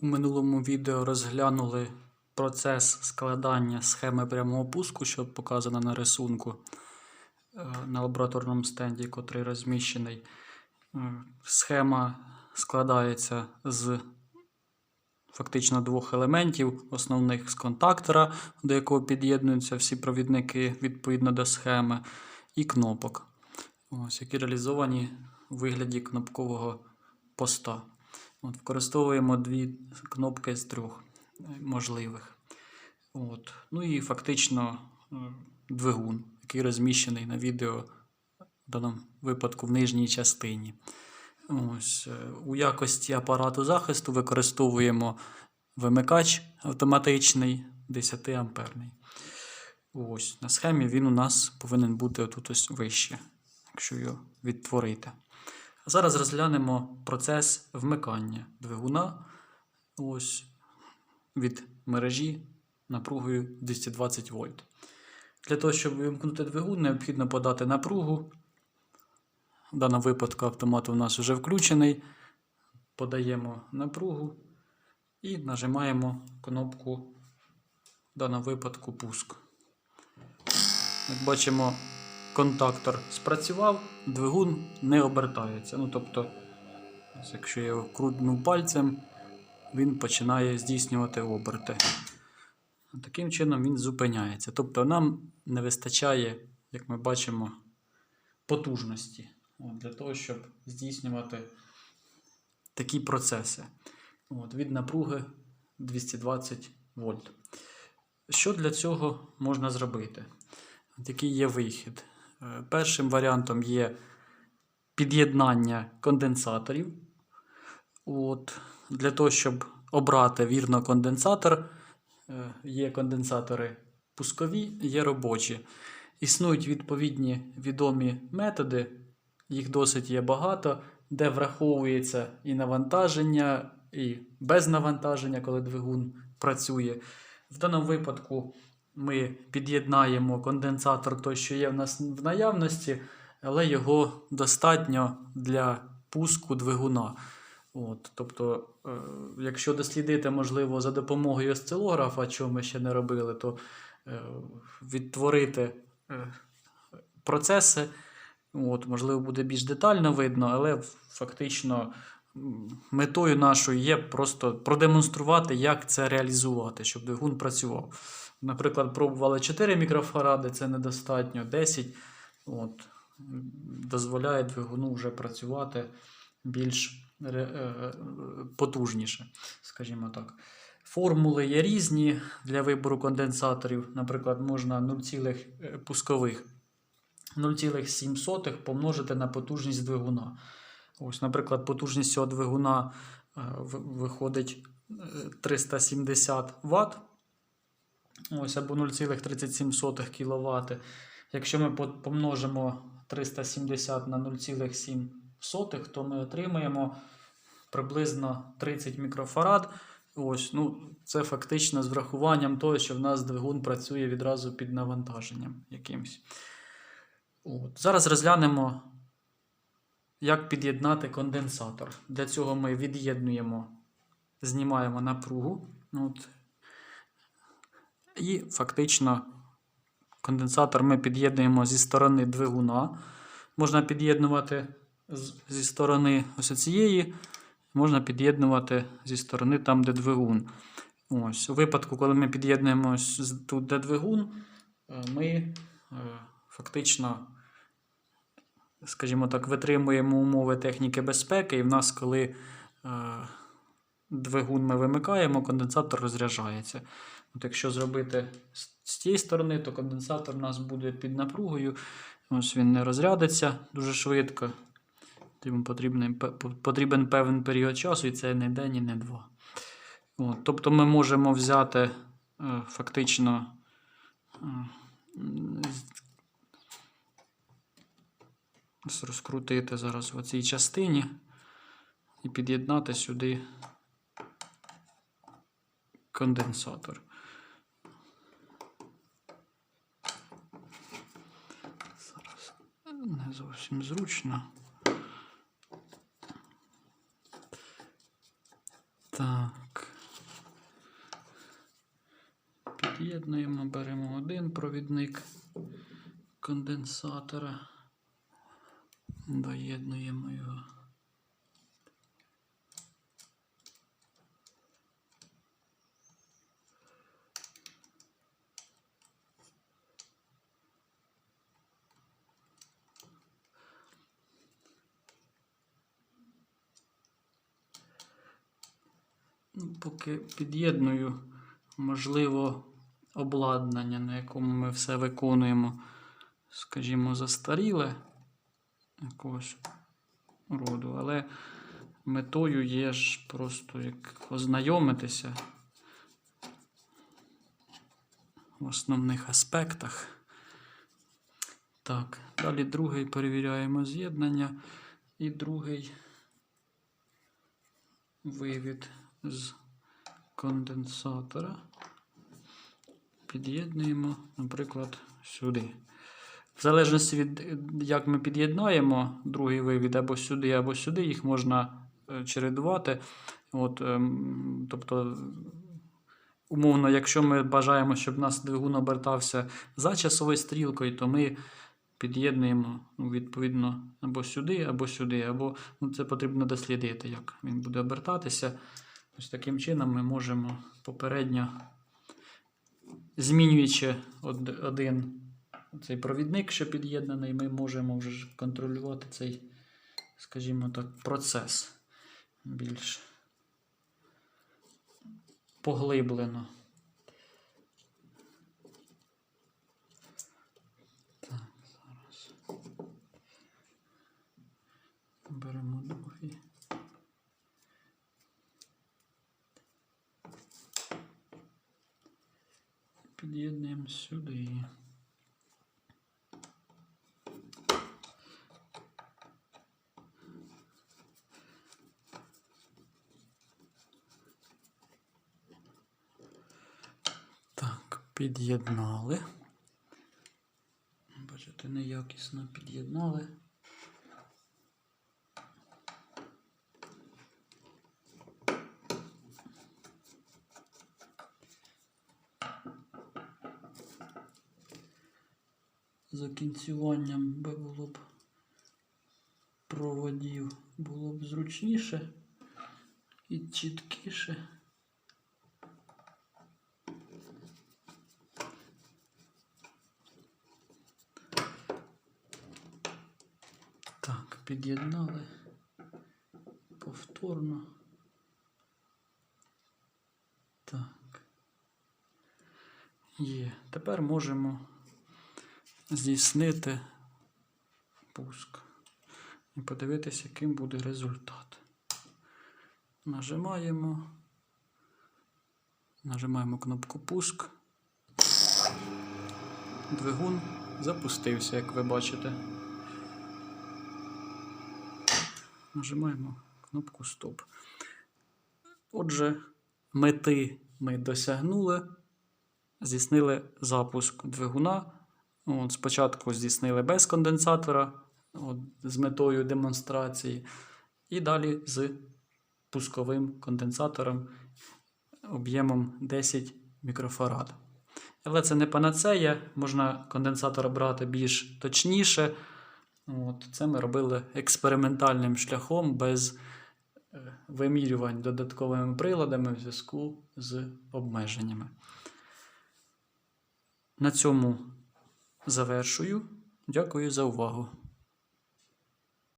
У минулому відео розглянули процес складання схеми прямого пуску, що показано на рисунку е, на лабораторному стенді, котрий розміщений. Е, Схема складається з фактично двох елементів основних з контактора, до якого під'єднуються всі провідники відповідно до схеми, і кнопок, ось, які реалізовані у вигляді кнопкового поста. От, використовуємо дві кнопки з трьох е, можливих. От. Ну і фактично е, двигун, який розміщений на відео в даному випадку в нижній частині. Ось. е, У якості апарату захисту використовуємо вимикач автоматичний 10 амперний. Ось. На схемі він у нас повинен бути тут ось вище, якщо його відтворити. Зараз розглянемо процес вмикання двигуна ось, від мережі напругою 220 вольт. Для того, щоб вимкнути двигун, необхідно подати напругу. В даному випадку автомат у нас вже включений. Подаємо напругу і нажимаємо кнопку в даному випадку пуск. Як бачимо, контактор спрацював, двигун не обертається. Ну, тобто, якщо я його крутну пальцем, він починає здійснювати оберти. Таким чином він зупиняється. Тобто нам не вистачає, як ми бачимо, потужності для того, щоб здійснювати такі процеси. От, від напруги 220 вольт. Що для цього можна зробити? От Який є вихід? Е, Першим варіантом є під'єднання конденсаторів. От, для того, щоб обрати вірно конденсатор, е, є конденсатори пускові, є робочі. Існують відповідні відомі методи, їх досить є багато, де враховується і навантаження, і без навантаження, коли двигун працює. В даному випадку ми під'єднаємо конденсатор, той, що є в нас в наявності, але його достатньо для пуску двигуна. От, тобто, е, якщо дослідити, можливо, за допомогою осцилографа, чого ми ще не робили, то е, відтворити е, процеси, от, можливо, буде більш детально видно, але фактично метою нашою є просто продемонструвати, як це реалізувати, щоб двигун працював. Наприклад, пробували 4 мікрофаради, це недостатньо, 10. От, дозволяє двигуну вже працювати більш е, потужніше, скажімо так. Формули є різні для вибору конденсаторів. Наприклад, можна 0, е, пускових 0,7 помножити на потужність двигуна. Ось, наприклад, потужність цього двигуна е, виходить е, 370 Вт. Ось, або 0,37 кВт. Якщо ми помножимо 370 на 0,7, то ми отримаємо приблизно 30 мікрофарад. Ось, ну, це фактично з врахуванням того, що в нас двигун працює відразу під навантаженням якимось. От. Зараз розглянемо, як під'єднати конденсатор. Для цього ми від'єднуємо, знімаємо напругу. От. І фактично конденсатор ми під'єднуємо зі сторони двигуна. Можна під'єднувати зі сторони ось цієї, можна під'єднувати зі сторони там, де двигун. Ось. У випадку, коли ми під'єднуємо тут, де двигун, е, ми е, фактично, скажімо так, витримуємо умови техніки безпеки, і в нас, коли е, двигун ми вимикаємо, конденсатор розряджається. От якщо зробити з цієї сторони, то конденсатор у нас буде під напругою. Ось він не розрядиться дуже швидко. Йому потрібен, потрібен певний період часу, і це не день і не два. От, тобто ми можемо взяти е, фактично. е, розкрутити зараз в цій частині і під'єднати сюди конденсатор. не зовсім зручно. Так. Під'єднуємо, беремо один провідник конденсатора, доєднуємо його. Поки під'єдную, можливо, обладнання, на якому ми все виконуємо, скажімо, застаріле якогось роду, але метою є ж просто як ознайомитися в основних аспектах. Так, далі другий перевіряємо з'єднання і другий вивід з конденсатора. Під'єднуємо, наприклад, сюди. В залежності від як ми під'єднаємо другий вивід або сюди, або сюди, їх можна е, чередувати. От, ем, тобто, умовно, якщо ми бажаємо, щоб у нас двигун обертався за часовою стрілкою, то ми під'єднуємо ну, відповідно або сюди, або сюди, або ну, це потрібно дослідити, як він буде обертатися. Ось таким чином ми можемо попередньо, змінюючи один цей провідник, що під'єднаний, ми можемо вже контролювати цей, скажімо так, процес більш поглиблено. Так, зараз. Беремо другий. Під'єднуємо сюди. Так, під'єднали. Бачите, неякісно під'єднали. Закінцюванням би було б проводів було б зручніше і чіткіше. Так, під'єднали повторно. Так. Є. Тепер можемо здійснити пуск і подивитися, яким буде результат. Нажимаємо. Нажимаємо кнопку пуск. Двигун запустився, як ви бачите. Нажимаємо кнопку Стоп. Отже, мети ми досягнули. Здійснили запуск двигуна. От, спочатку здійснили без конденсатора от, з метою демонстрації. І далі з пусковим конденсатором об'ємом 10 мікрофарад. Але це не панацея, можна конденсатор брати більш точніше. От, це ми робили експериментальним шляхом без е, вимірювань додатковими приладами в зв'язку з обмеженнями. На цьому завершую. Дякую за увагу.